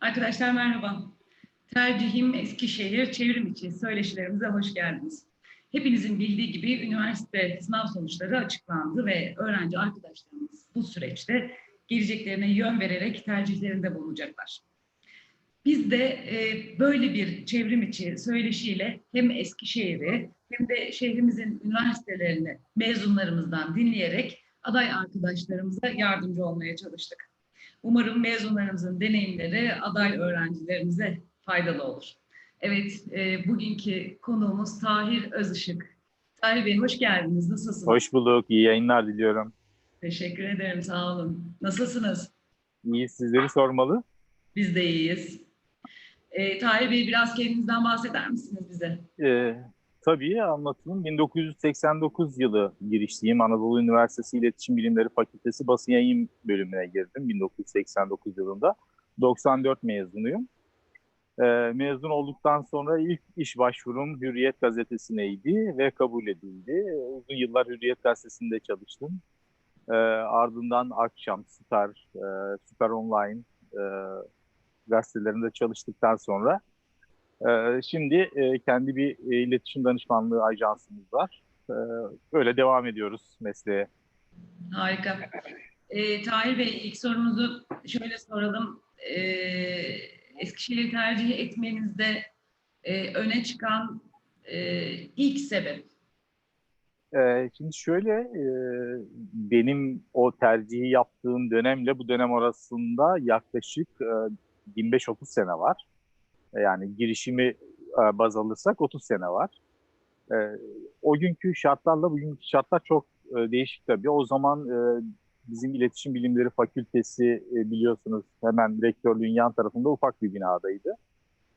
Arkadaşlar merhaba. Tercihim Eskişehir çevrim içi söyleşilerimize hoş geldiniz. Hepinizin bildiği gibi üniversite sınav sonuçları açıklandı ve öğrenci arkadaşlarımız bu süreçte geleceklerine yön vererek tercihlerinde bulunacaklar. Biz de e, böyle bir çevrim içi söyleşiyle hem Eskişehir'i hem de şehrimizin üniversitelerini mezunlarımızdan dinleyerek aday arkadaşlarımıza yardımcı olmaya çalıştık. Umarım mezunlarımızın deneyimleri aday öğrencilerimize faydalı olur. Evet, e, bugünkü konuğumuz Tahir Özışık. Tahir Bey hoş geldiniz. Nasılsınız? Hoş bulduk. İyi yayınlar diliyorum. Teşekkür ederim. Sağ olun. Nasılsınız? İyi sizleri sormalı. Biz de iyiyiz. E, Tahir Bey biraz kendinizden bahseder misiniz bize? Ee, tabii anlatayım. 1989 yılı girişliyim. Anadolu Üniversitesi İletişim Bilimleri Fakültesi Basın Yayın bölümüne girdim 1989 yılında. 94 mezunuyum. Ee, mezun olduktan sonra ilk iş başvurum Hürriyet Gazetesi'neydi ve kabul edildi. Uzun yıllar Hürriyet Gazetesi'nde çalıştım. Ee, ardından Akşam, Star, e, Süper Online e, gazetelerinde çalıştıktan sonra e, şimdi e, kendi bir e, iletişim danışmanlığı ajansımız var. E, öyle devam ediyoruz mesleğe. Harika. E, Tahir Bey ilk sorumuzu şöyle soralım. E, Eskişehir'i tercih etmenizde e, öne çıkan e, ilk sebep? E, şimdi şöyle e, benim o tercihi yaptığım dönemle bu dönem arasında yaklaşık e, 25-30 sene var. E, yani girişimi e, baz alırsak 30 sene var. E, o günkü şartlarla bugünkü şartlar çok değişik tabii. O zaman bizim İletişim Bilimleri Fakültesi biliyorsunuz hemen rektörlüğün yan tarafında ufak bir binadaydı.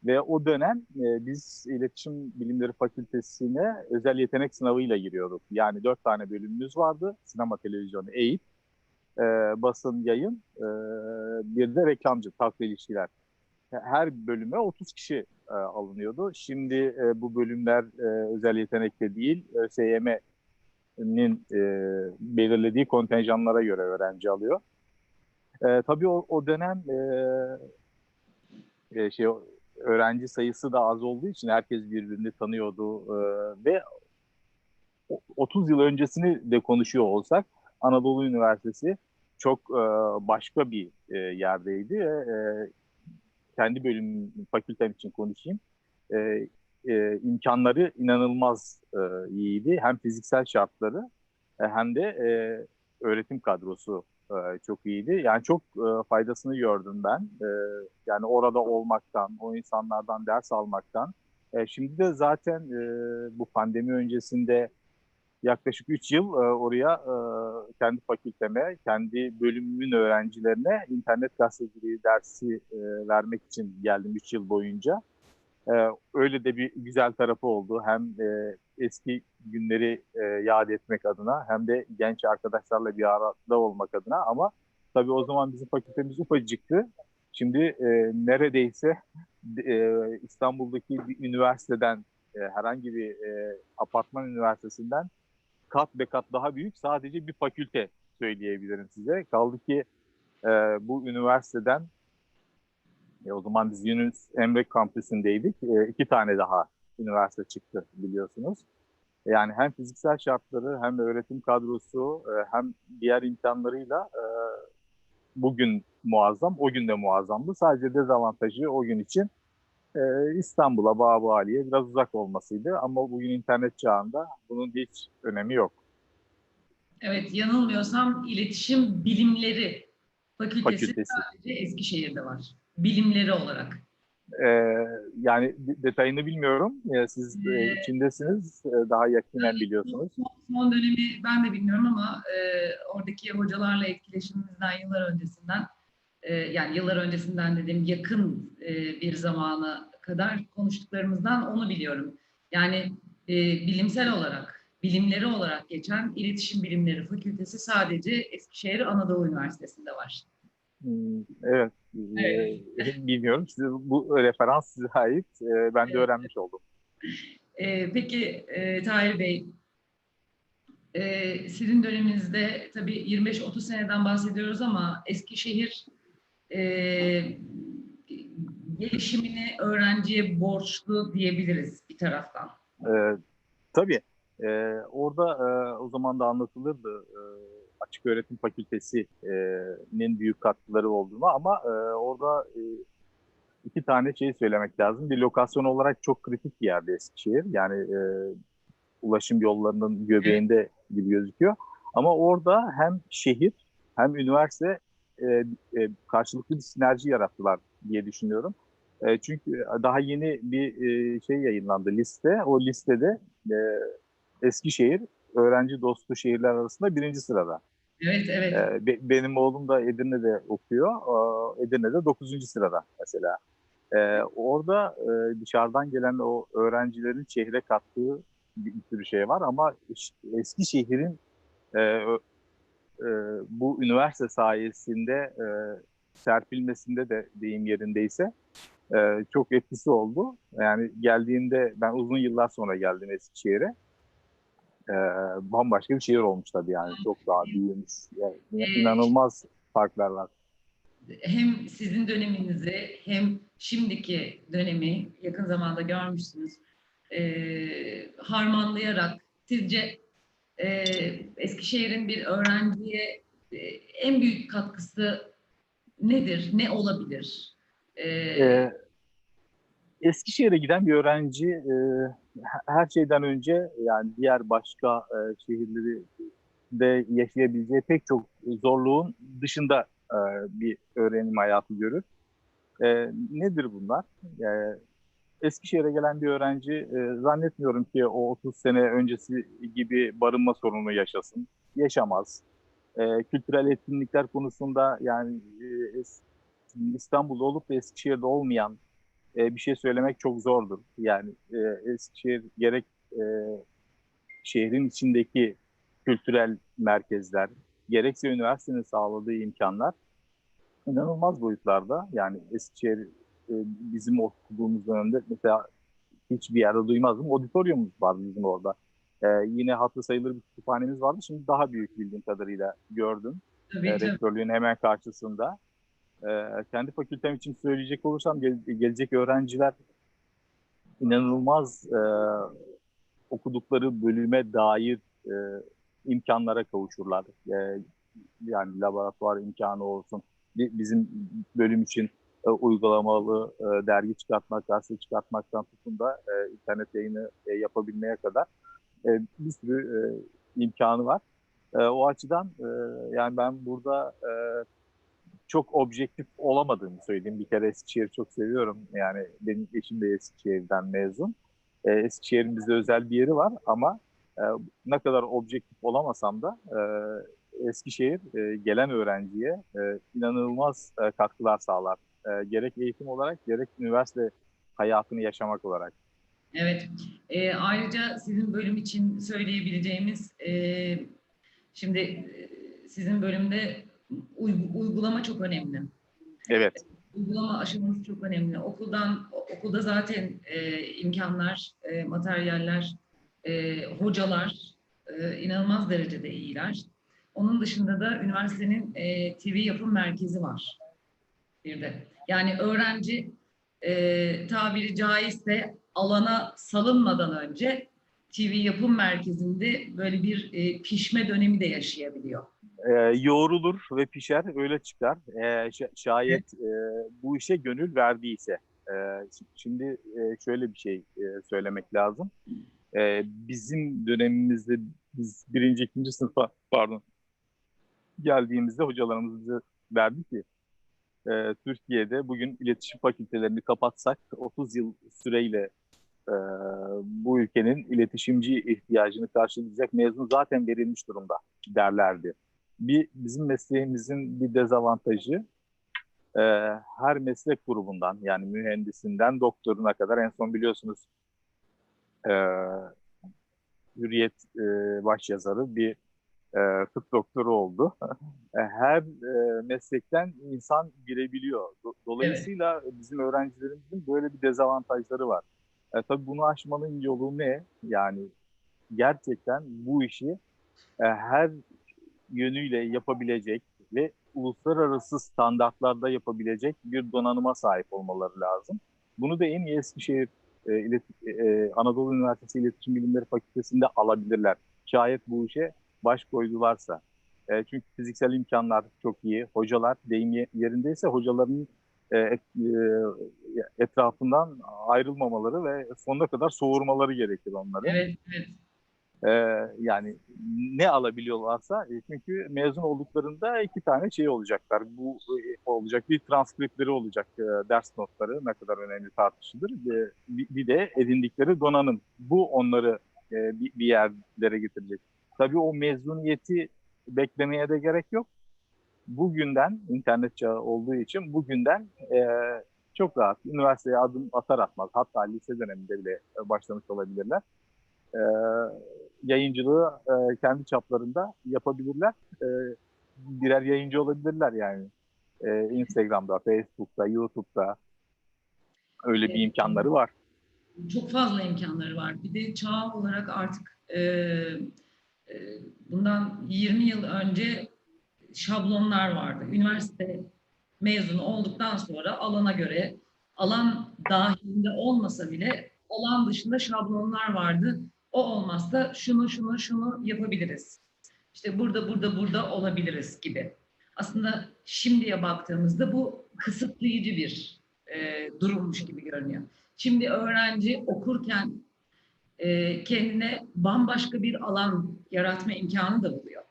Ve o dönem biz İletişim Bilimleri Fakültesi'ne özel yetenek sınavıyla giriyorduk. Yani dört tane bölümümüz vardı. Sinema, televizyon, eğit, basın, yayın, bir de reklamcı, takla ilişkiler. Her bölüme 30 kişi e, alınıyordu. Şimdi e, bu bölümler e, özel yetenekte değil, ÖSYM'nin e, belirlediği kontenjanlara göre öğrenci alıyor. E, tabii o, o dönem e, e, şey öğrenci sayısı da az olduğu için herkes birbirini tanıyordu e, ve 30 yıl öncesini de konuşuyor olsak Anadolu Üniversitesi çok e, başka bir e, yerdeydi. E, kendi bölüm fakültem için konuşayım. E, e, imkanları inanılmaz e, iyiydi. Hem fiziksel şartları e, hem de e, öğretim kadrosu e, çok iyiydi. Yani çok e, faydasını gördüm ben. E, yani orada olmaktan, o insanlardan ders almaktan. E, şimdi de zaten e, bu pandemi öncesinde yaklaşık 3 yıl e, oraya e, kendi fakülteme, kendi bölümümün öğrencilerine internet gazeteciliği dersi e, vermek için geldim 3 yıl boyunca. E, öyle de bir güzel tarafı oldu. Hem e, eski günleri e, yad etmek adına hem de genç arkadaşlarla bir arada olmak adına ama tabii o zaman bizim fakültemiz ufacıktı. Şimdi e, neredeyse e, İstanbul'daki bir üniversiteden e, herhangi bir e, apartman üniversitesinden kat be kat daha büyük sadece bir fakülte söyleyebilirim size. Kaldı ki e, bu üniversiteden e, o zaman biz Yunus Emre kampüsündeydik. E, iki tane daha üniversite çıktı biliyorsunuz. Yani hem fiziksel şartları hem öğretim kadrosu e, hem diğer imkanlarıyla e, bugün muazzam, o gün de muazzamdı. Sadece dezavantajı o gün için e, İstanbul'a, Bağbali'ye biraz uzak olmasıydı. Ama bugün internet çağında bunun hiç önemi yok. Evet, yanılmıyorsam iletişim bilimleri fakültesi, Fakültesi. sadece Eskişehir'de var. Bilimleri olarak. Ee, yani detayını bilmiyorum. Ee, siz e, Ee, içindesiniz, ee, daha yakinen biliyorsunuz. Son, son dönemi ben de bilmiyorum ama e, oradaki hocalarla etkileşimimizden yıllar öncesinden e, yani yıllar öncesinden dediğim yakın e, bir zamana kadar konuştuklarımızdan onu biliyorum. Yani e, bilimsel olarak, bilimleri olarak geçen İletişim Bilimleri Fakültesi sadece Eskişehir Anadolu Üniversitesi'nde var. Hmm, Evet, Evet. ee, bilmiyorum. Size, bu referans size ait. Ee, ben de Evet. öğrenmiş oldum. Ee, peki e, Tahir Bey, e, sizin döneminizde tabii 25-30 seneden bahsediyoruz ama Eskişehir e, gelişimini öğrenciye borçlu diyebiliriz bir taraftan. E, tabii. E, orada e, o zaman da anlatılırdı e, açık öğretim fakültesinin büyük katkıları olduğunu ama e, orada e, iki tane şey söylemek lazım. Bir lokasyon olarak çok kritik bir yerde Eskişehir. Yani e, ulaşım yollarının göbeğinde gibi gözüküyor. Ama orada hem şehir hem üniversite e, e, karşılıklı bir sinerji yarattılar diye düşünüyorum. E, çünkü daha yeni bir e, şey yayınlandı liste. O listede e, Eskişehir öğrenci dostu şehirler arasında birinci sırada. Evet, evet. E, be, benim oğlum da Edirne'de okuyor. E, Edirne'de dokuzuncu sırada mesela. E, orada e, dışarıdan gelen o öğrencilerin şehre kattığı bir sürü şey var ama Eskişehir'in e, e, bu üniversite sayesinde e, serpilmesinde de deyim yerindeyse e, çok etkisi oldu. Yani geldiğinde ben uzun yıllar sonra geldim Eskişehir'e. E, bambaşka bir şehir olmuş tabii yani çok daha büyümüş. Yani, inanılmaz farklar var. Hem sizin döneminizi hem şimdiki dönemi yakın zamanda görmüşsünüz. E, harmanlayarak sizce e, Eskişehir'in bir öğrenciye e, en büyük katkısı nedir? Ne olabilir? E, ee, Eskişehir'e giden bir öğrenci e, her şeyden önce yani diğer başka e, şehirleri de yaşayabileceği pek çok zorluğun dışında e, bir öğrenim hayatı görür. E, nedir bunlar? E, Eskişehir'e gelen bir öğrenci e, zannetmiyorum ki o 30 sene öncesi gibi barınma sorunu yaşasın. Yaşamaz. E, kültürel etkinlikler konusunda yani e, İstanbul'da olup da Eskişehir'de olmayan e, bir şey söylemek çok zordur. Yani e, Eskişehir gerek e, şehrin içindeki kültürel merkezler, gerekse üniversitenin sağladığı imkanlar inanılmaz boyutlarda. Yani Eskişehir e, bizim okuduğumuz dönemde mesela hiçbir yerde duymazdım. Auditoriumumuz vardı bizim orada. Ee, yine hatlı sayılır bir kütüphanemiz vardı. Şimdi daha büyük bildiğim kadarıyla gördüm. Tabii, ee, rektörlüğün hemen karşısında. Ee, kendi fakültem için söyleyecek olursam gel- gelecek öğrenciler inanılmaz e, okudukları bölüme dair e, imkanlara kavuşurlar. E, yani laboratuvar imkanı olsun. Bizim bölüm için e, uygulamalı e, dergi çıkartmak, gazete çıkartmaktan tutun da e, internet yayını e, yapabilmeye kadar e, bir sürü e, imkanı var. E, o açıdan e, yani ben burada e, çok objektif olamadığımı söyleyeyim. Bir kere Eskişehir'i çok seviyorum. Yani benim eşim de Eskişehir'den mezun. E, Eskişehir'in bizde özel bir yeri var ama e, ne kadar objektif olamasam da e, Eskişehir e, gelen öğrenciye e, inanılmaz e, katkılar sağlar e, gerek eğitim olarak gerek üniversite hayatını yaşamak olarak. Evet. E, ayrıca sizin bölüm için söyleyebileceğimiz e, şimdi e, sizin bölümde uygulama çok önemli. Evet. Uygulama aşaması çok önemli. Okuldan okulda zaten e, imkanlar, e, materyaller, e, hocalar e, inanılmaz derecede iyiler. Onun dışında da üniversitenin e, TV yapım merkezi var bir de. Yani öğrenci e, tabiri caizse alana salınmadan önce TV yapım merkezinde böyle bir e, pişme dönemi de yaşayabiliyor. E, yoğrulur ve pişer, öyle çıkar. E, şayet e, bu işe gönül verdiyse. E, şimdi e, şöyle bir şey e, söylemek lazım. E, bizim dönemimizde biz birinci, ikinci sınıfa pardon geldiğimizde hocalarımız bize verdi ki e, Türkiye'de bugün iletişim fakültelerini kapatsak 30 yıl süreyle e, bu ülkenin iletişimci ihtiyacını karşılayacak mezun zaten verilmiş durumda derlerdi. Bir bizim mesleğimizin bir dezavantajı e, her meslek grubundan yani mühendisinden doktoruna kadar en son biliyorsunuz e, Hürriyet e, başyazarı bir e, tıp doktoru oldu. E, her e, meslekten insan girebiliyor. Dolayısıyla evet. bizim öğrencilerimizin böyle bir dezavantajları var. E, tabii bunu aşmanın yolu ne? Yani gerçekten bu işi e, her yönüyle yapabilecek ve uluslararası standartlarda yapabilecek bir donanıma sahip olmaları lazım. Bunu da en iyi Eskişehir e, İlet- e, Anadolu Üniversitesi İletişim Bilimleri Fakültesi'nde alabilirler. Şayet bu işe baş koydularsa. E, çünkü fiziksel imkanlar çok iyi. Hocalar deyim ye- yerindeyse hocaların e, et- e, etrafından ayrılmamaları ve sonuna kadar soğurmaları gerekir onları. Evet, evet. Ee, yani ne alabiliyorlarsa e, çünkü mezun olduklarında iki tane şey olacaklar. Bu e, olacak bir transkriptleri olacak e, ders notları ne kadar önemli tartışılır. E, bir, bir de edindikleri donanım. Bu onları e, bir, bir yerlere getirecek. Tabii o mezuniyeti beklemeye de gerek yok. Bugünden internet çağı olduğu için bugünden e, çok rahat üniversiteye adım atar atmaz hatta lise döneminde bile başlamış olabilirler e, yayıncılığı e, kendi çaplarında yapabilirler. E, birer yayıncı olabilirler yani. E, Instagram'da, Facebook'ta, YouTube'da öyle bir imkanları var. Çok fazla imkanları var. Bir de çağ olarak artık e, bundan 20 yıl önce şablonlar vardı. Üniversite mezunu olduktan sonra alana göre alan dahilinde olmasa bile alan dışında şablonlar vardı. O olmazsa şunu şunu şunu yapabiliriz. İşte burada burada burada olabiliriz gibi. Aslında şimdiye baktığımızda bu kısıtlayıcı bir e, durummuş gibi görünüyor. Şimdi öğrenci okurken e, kendine bambaşka bir alan yaratma imkanı da buluyor.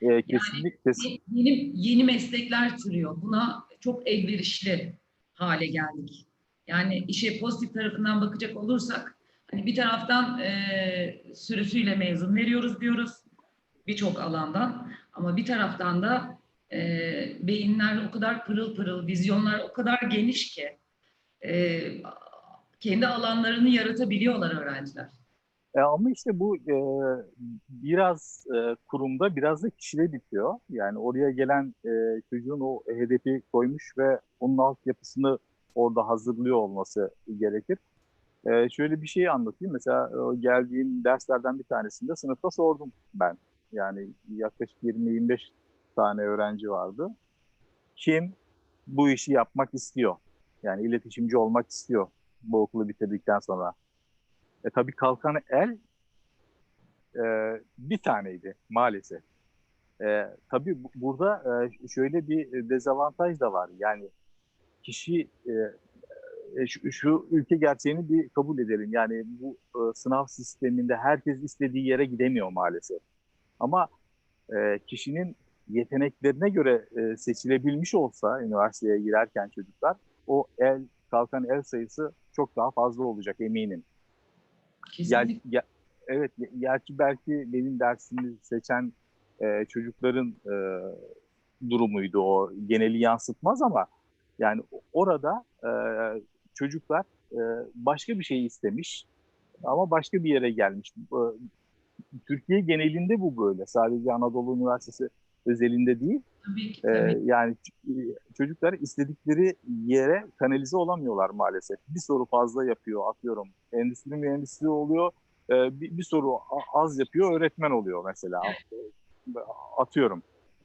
E, kesinlikle kesin, Ye- Yeni, yeni meslekler türüyor. Buna çok elverişli hale geldik. Yani işe pozitif tarafından bakacak olursak hani bir taraftan e, sürüsüyle mezun veriyoruz diyoruz birçok alandan ama bir taraftan da e, beyinler o kadar pırıl pırıl, vizyonlar o kadar geniş ki e, kendi alanlarını yaratabiliyorlar öğrenciler. E, ama işte bu e, biraz e, kurumda biraz da kişide bitiyor. Yani oraya gelen e, çocuğun o hedefi koymuş ve onun altyapısını orada hazırlıyor olması gerekir. E, şöyle bir şey anlatayım. Mesela o geldiğim derslerden bir tanesinde sınıfta sordum ben. Yani yaklaşık 20-25 tane öğrenci vardı. Kim bu işi yapmak istiyor? Yani iletişimci olmak istiyor bu okulu bitirdikten sonra. E, tabii kalkan el e, bir taneydi maalesef. E, tabii bu- burada e, şöyle bir dezavantaj da var. Yani kişi e, e, şu, şu ülke gerçeğini bir kabul edelim. Yani bu e, sınav sisteminde herkes istediği yere gidemiyor maalesef. Ama e, kişinin yeteneklerine göre e, seçilebilmiş olsa üniversiteye girerken çocuklar o el kalkan el sayısı çok daha fazla olacak eminim. Kesinlikle. ge- evet, ge- gerçi belki benim dersimi seçen e, çocukların e, durumuydu o. Geneli yansıtmaz ama yani orada e, çocuklar e, başka bir şey istemiş ama başka bir yere gelmiş. E, Türkiye genelinde bu böyle. Sadece Anadolu Üniversitesi özelinde değil. Tabii ki. Ee, tabii. yani ç- e, çocuklar istedikleri yere kanalize olamıyorlar maalesef. Bir soru fazla yapıyor atıyorum. Endüstri mühendisliği oluyor. Ee, bir, bir soru az yapıyor öğretmen oluyor mesela. Atıyorum.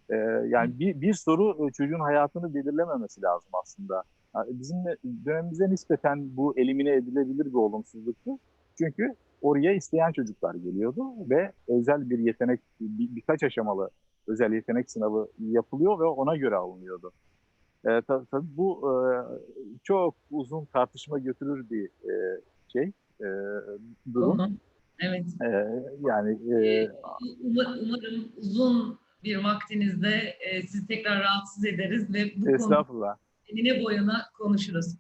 Ee, yani bir, bir soru e, çocuğun hayatını belirlememesi lazım aslında. Yani bizim dönemimize nispeten bu elimine edilebilir bir olumsuzluktu. Çünkü oraya isteyen çocuklar geliyordu ve özel bir yetenek, bir, birkaç aşamalı özel yetenek sınavı yapılıyor ve ona göre alınıyordu. E, tabii, tabii bu e, çok uzun tartışma götürür bir e, şey, e, durum. Konu. Evet. E, yani e, Ee, Umar- Umarım uzun bir vaktinizde e, sizi tekrar rahatsız ederiz ve bu konu estağfurullah. enine boyuna konuşuruz.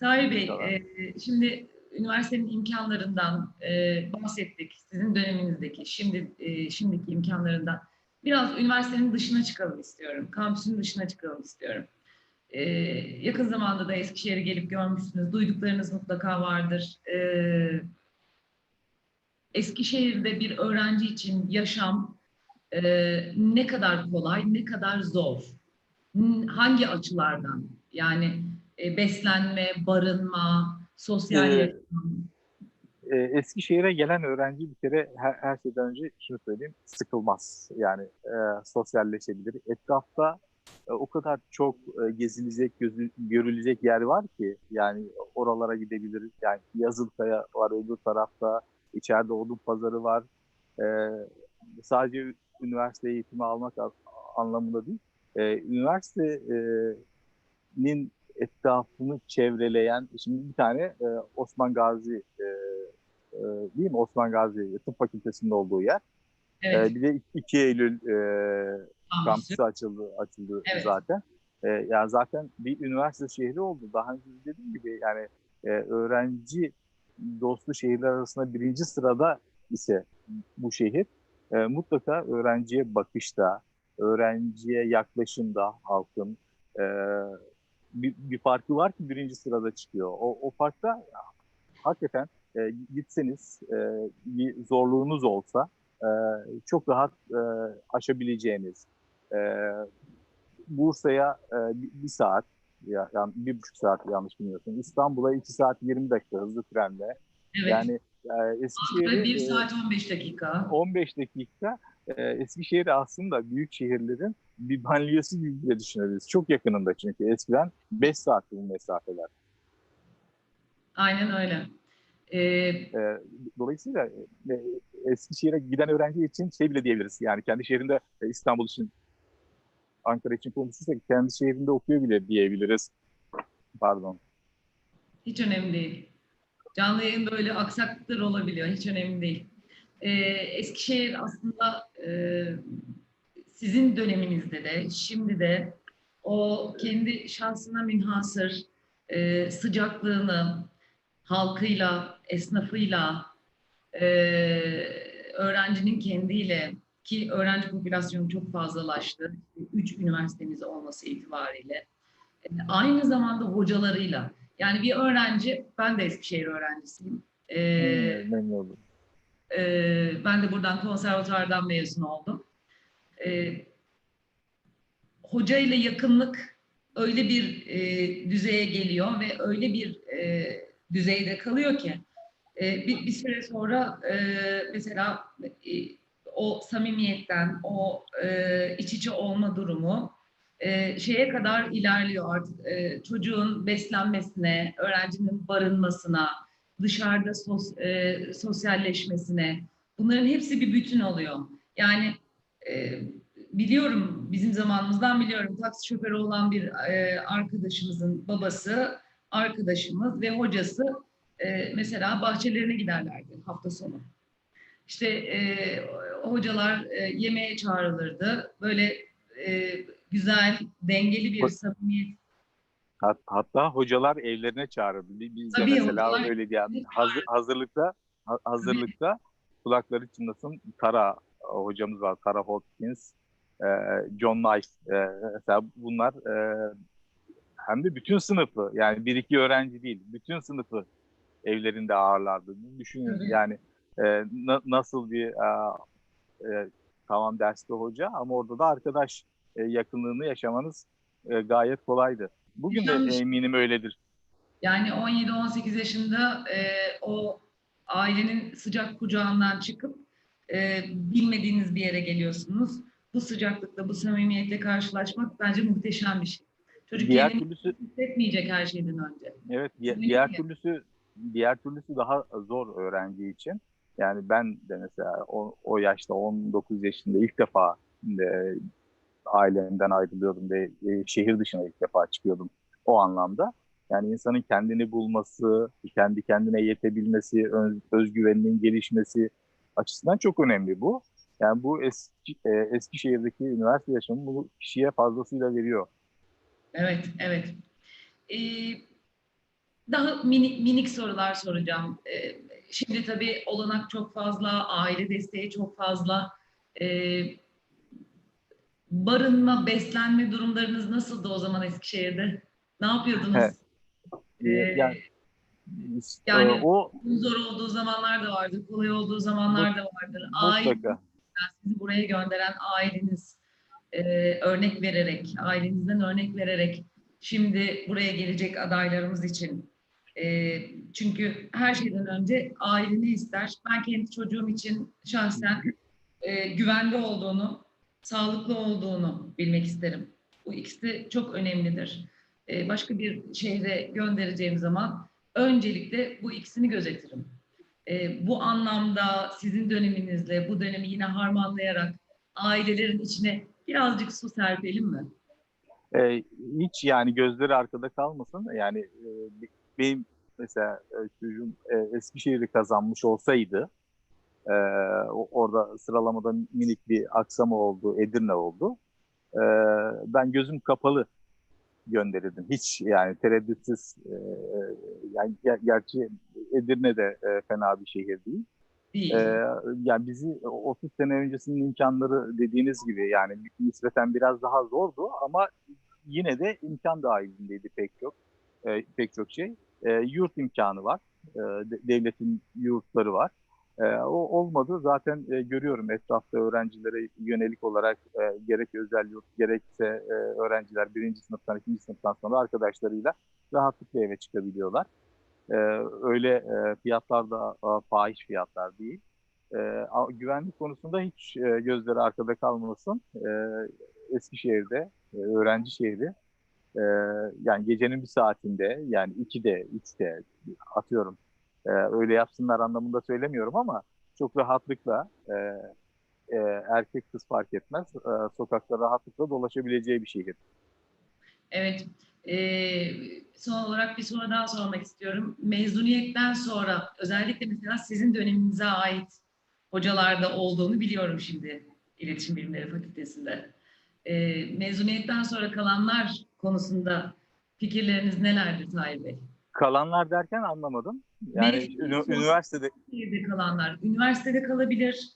Tahir Bey, Tamam. e, şimdi üniversitenin imkanlarından e, bahsettik. Sizin döneminizdeki, şimdi e, şimdiki imkanlarından. Biraz üniversitenin dışına çıkalım istiyorum. Kampüsün dışına çıkalım istiyorum. E, yakın zamanda da Eskişehir'e gelip görmüşsünüz. Duyduklarınız mutlaka vardır. E, Eskişehir'de bir öğrenci için yaşam e, ne kadar kolay, ne kadar zor? Hangi açılardan? Yani e, beslenme, barınma, sosyal Ee, yaşam. e, Eskişehir'e gelen öğrenci bir kere her, her şeyden önce şunu söyleyeyim sıkılmaz. Yani e, sosyalleşebilir. Etrafta e, o kadar çok e, gezilecek, gözü, görülecek yer var ki yani oralara gidebiliriz. Yani Yazılkaya var öbür tarafta, içeride Odun Pazarı var. E, sadece üniversite eğitimi almak anlamında değil. E, üniversitenin etrafını çevreleyen, şimdi bir tane e, Osman Gazi e, e, değil mi? Osman Gazi Tıp Fakültesi'nin olduğu yer. Evet. E, bir de 2 Eylül e, kampüsü. açıldı açıldı Evet. zaten. Ee, yani zaten bir üniversite şehri oldu. Daha önce de dediğim gibi yani e, öğrenci dostu şehirler arasında birinci sırada ise bu şehir e, mutlaka öğrenciye bakışta, öğrenciye yaklaşımda halkın e, bir, bir farkı var ki birinci sırada çıkıyor. O, o farkta hakikaten e, gitseniz e, bir zorluğunuz olsa e, çok rahat e, aşabileceğiniz e, Bursa'ya e, bir, bir saat ya, yani bir buçuk saat yanlış bilmiyorsun. İstanbul'a iki saat 20 dakika hızlı trenle. Evet. Yani e, Eskişehir'i 1 e, saat 15 dakika. 15 dakika e, Eskişehir'i aslında büyük şehirlerin bir banliyösü gibi bile düşünebiliriz. Çok yakınında çünkü eskiden 5 saatti bu mesafeler. Aynen öyle. Ee, E, dolayısıyla e, Eskişehir'e giden öğrenci için şey bile diyebiliriz. Yani kendi şehrinde e, İstanbul için, Ankara için konuşursak kendi şehrinde okuyor bile diyebiliriz. Pardon. Hiç önemli değil. Canlı yayın böyle aksaklıklar olabiliyor. Hiç önemli değil. Ee, Eskişehir aslında e, sizin döneminizde de şimdi de o kendi şahsına münhasır e, sıcaklığını halkıyla, esnafıyla, e, öğrencinin kendiyle ki öğrenci popülasyonu çok fazlalaştı. Üç üniversitemiz olması itibariyle. E, aynı zamanda hocalarıyla. Yani bir öğrenci, ben de Eskişehir öğrencisiyim. Ee, Hmm, memnun oldum. ee, ben de buradan konservatuvardan mezun oldum. Ee, hoca ile yakınlık öyle bir e, düzeye geliyor ve öyle bir e, düzeyde kalıyor ki e, bir, bir süre sonra e, mesela e, o samimiyetten, o e, iç içe olma durumu e, şeye kadar ilerliyor artık e, çocuğun beslenmesine, öğrencinin barınmasına, dışarıda sos, e, sosyalleşmesine bunların hepsi bir bütün oluyor. Yani e, biliyorum bizim zamanımızdan biliyorum taksi şoförü olan bir e, arkadaşımızın babası, arkadaşımız ve hocası e, mesela bahçelerine giderlerdi hafta sonu. İşte e, hocalar e, yemeğe çağrılırdı. Böyle e, güzel, dengeli bir samimiyet. Hat- Hatta hocalar evlerine çağırırdı. Bi- Bizde Tabii, mesela hocalar öyle diye. Hazır, hazırlıkta ha- hazırlıkta kulakları çınlasın Tara hocamız var. Tara Hopkins, e, John Knight. e, mesela bunlar e, hem de bütün sınıfı yani bir iki öğrenci değil. Bütün sınıfı evlerinde ağırlardı. Düşünün Hı hı. yani e, na- nasıl bir e, e, tamam derste hoca ama orada da arkadaş e, yakınlığını yaşamanız e, gayet kolaydı. Bugün de eminim öyledir. Yani 17-18 yaşında e, o ailenin sıcak kucağından çıkıp e, bilmediğiniz bir yere geliyorsunuz. Bu sıcaklıkla, bu samimiyetle karşılaşmak bence muhteşem bir şey. Çocuk Diğer türlüsü hissetmeyecek her şeyden önce. evet diğer mi? türlüsü diğer türlüsü daha zor öğrenci için. Yani ben de mesela o, o yaşta 19 yaşında ilk defa e, ailemden ayrılıyordum ve e, şehir dışına ilk defa çıkıyordum o anlamda. Yani insanın kendini bulması, kendi kendine yetebilmesi, öz, özgüveninin gelişmesi açısından çok önemli bu. Yani bu eski, e, Eskişehir'deki üniversite yaşamı bu kişiye fazlasıyla veriyor. Evet, evet. Ee, daha minik, minik sorular soracağım. Ee, şimdi tabii olanak çok fazla, aile desteği çok fazla. Ee, barınma, beslenme durumlarınız nasıldı o zaman Eskişehir'de? Ne yapıyordunuz? Evet. Ee, yani, yani- e, o Zor olduğu zamanlar da vardır, kolay olduğu zamanlar da vardır. Aile, mutlaka sizi buraya gönderen aileniz e, örnek vererek, ailenizden örnek vererek şimdi buraya gelecek adaylarımız için e, çünkü her şeyden önce aile ne ister? Ben kendi çocuğum için şahsen e, güvende olduğunu, sağlıklı olduğunu bilmek isterim. Bu ikisi çok önemlidir. Ee, başka bir şehre göndereceğim zaman öncelikle bu ikisini gözetirim. Ee, bu anlamda sizin döneminizle bu dönemi yine harmanlayarak ailelerin içine birazcık su serpelim mi? Ee, hiç yani gözleri arkada kalmasın. Yani e, benim mesela e, çocuğum e, Eskişehir'i kazanmış olsaydı e, orada sıralamada minik bir aksama oldu, Edirne oldu. E, ben gözüm kapalı gönderirdim. Hiç yani tereddütsüz e, yani ger gerçi Edirne de e, fena bir şehir değil. Değil. Ee, yani bizi 30 sene öncesinin imkanları dediğiniz gibi yani nispeten biraz daha zordu ama yine de imkan dahilindeydi pek çok e, pek çok şey. E, yurt imkanı var. E, devletin yurtları var. E, o olmadı. Zaten e, görüyorum etrafta öğrencilere yönelik olarak e, gerek özel yurt gerekse e, öğrenciler birinci sınıftan ikinci sınıftan sonra arkadaşlarıyla rahatlıkla eve çıkabiliyorlar. E, öyle e, fiyatlar da e, fahiş fiyatlar değil. E, güvenlik konusunda hiç e, gözleri arkada kalmasın. E, Eskişehir'de e, öğrenci şehri e, yani gecenin bir saatinde yani 2'de 3'te atıyorum e, öyle yapsınlar anlamında söylemiyorum ama çok rahatlıkla e, e, erkek kız fark etmez e, sokakta rahatlıkla dolaşabileceği bir şehir. Evet. Ee, son olarak bir soru daha sormak istiyorum. Mezuniyetten sonra özellikle mesela sizin döneminize ait hocalarda olduğunu biliyorum şimdi İletişim Bilimleri Fakültesi'nde. Ee, mezuniyetten sonra kalanlar konusunda fikirleriniz nelerdir Tahir Bey? Kalanlar derken anlamadım. Yani üniversitede şehirde kalanlar, üniversitede kalabilir,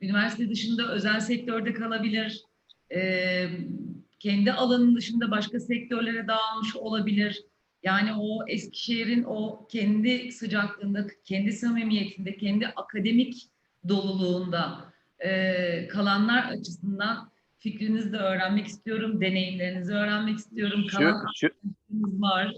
üniversite dışında özel sektörde kalabilir, ee, kendi alanının dışında başka sektörlere dağılmış olabilir. Yani o Eskişehir'in o kendi sıcaklığında, kendi samimiyetinde, kendi akademik doluluğunda e, kalanlar açısından fikrinizi de öğrenmek istiyorum, deneyimlerinizi öğrenmek istiyorum. Kalan şu, şu, var.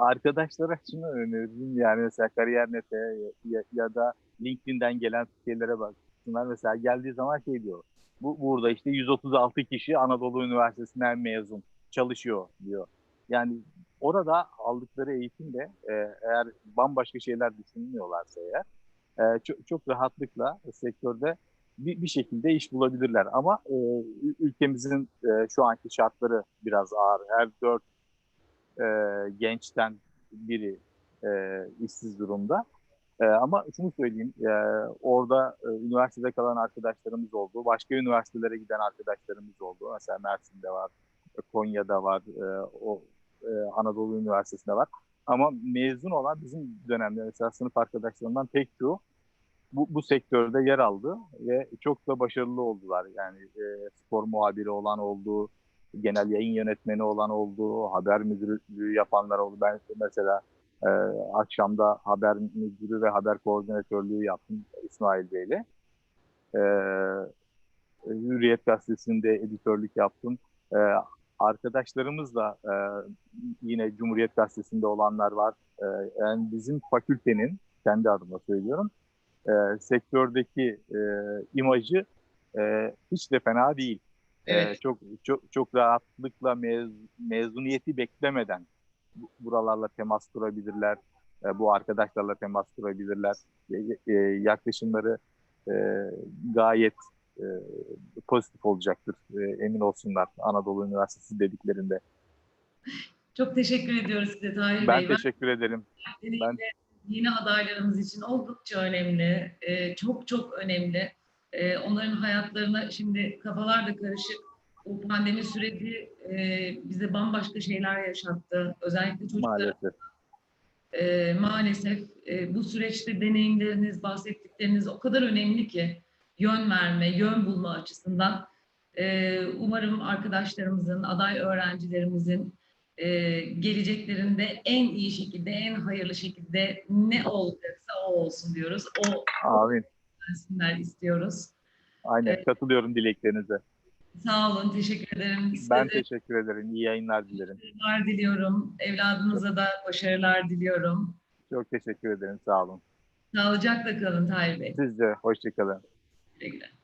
Arkadaşlara şunu öneririm yani mesela Kariyer.net'e ya, ya da LinkedIn'den gelen fikirlere baksınlar. Mesela geldiği zaman şey diyor. Bu burada işte 136 kişi Anadolu Üniversitesi'nden mezun çalışıyor diyor. Yani orada aldıkları eğitimde e, eğer bambaşka şeyler düşünmüyorlarsa eğer e, çok, çok rahatlıkla sektörde bir, bir şekilde iş bulabilirler. Ama e, ülkemizin e, şu anki şartları biraz ağır. Her dört e, gençten biri e, işsiz durumda. E, ama şunu söyleyeyim, e, orada e, üniversitede kalan arkadaşlarımız oldu, başka üniversitelere giden arkadaşlarımız oldu. Mesela Mersin'de var, Konya'da var, e, o e, Anadolu Üniversitesi'nde var. Ama mezun olan bizim dönemde mesela sınıf arkadaşlarımdan pek çoğu bu, bu sektörde yer aldı ve çok da başarılı oldular. Yani e, spor muhabiri olan oldu, genel yayın yönetmeni olan oldu, haber müdürlüğü yapanlar oldu. Ben mesela e, akşamda haber müdürü ve haber koordinatörlüğü yaptım İsmail Bey'le. E, Hürriyet Gazetesi'nde editörlük yaptım. E, arkadaşlarımız da e, yine Cumhuriyet Gazetesi'nde olanlar var. E, yani bizim fakültenin, kendi adıma söylüyorum, e, sektördeki e, imajı e, hiç de fena değil. Evet. E, çok çok çok rahatlıkla mez, mezuniyeti beklemeden buralarla temas kurabilirler. E, bu arkadaşlarla temas kurabilirler. E, e, yaklaşımları e, gayet e, pozitif olacaktır. E, emin olsunlar Anadolu Üniversitesi dediklerinde. Çok teşekkür ediyoruz size Tahir ben Bey. Ben teşekkür ederim. Ben yeni adaylarımız için oldukça önemli. E, çok çok önemli. E, onların hayatlarına şimdi kafalar da karışık. Bu pandemi süreci e, bize bambaşka şeyler yaşattı. Özellikle çocuklar. Maalesef. E, maalesef e, bu süreçte deneyimleriniz, bahsettikleriniz o kadar önemli ki yön verme, yön bulma açısından. E, umarım arkadaşlarımızın, aday öğrencilerimizin e, geleceklerinde en iyi şekilde, en hayırlı şekilde ne olacaksa o olsun diyoruz. O Amin. Versinler istiyoruz. Aynen, evet. katılıyorum dileklerinize. Sağ olun, teşekkür ederim. Size ben teşekkür ederim. İyi yayınlar dilerim. Başarılar diliyorum. Evladınıza da başarılar diliyorum. Çok teşekkür ederim. Sağ olun. Sağlıcakla kalın Tahir Bey. Siz de. Hoşçakalın. Güle güle.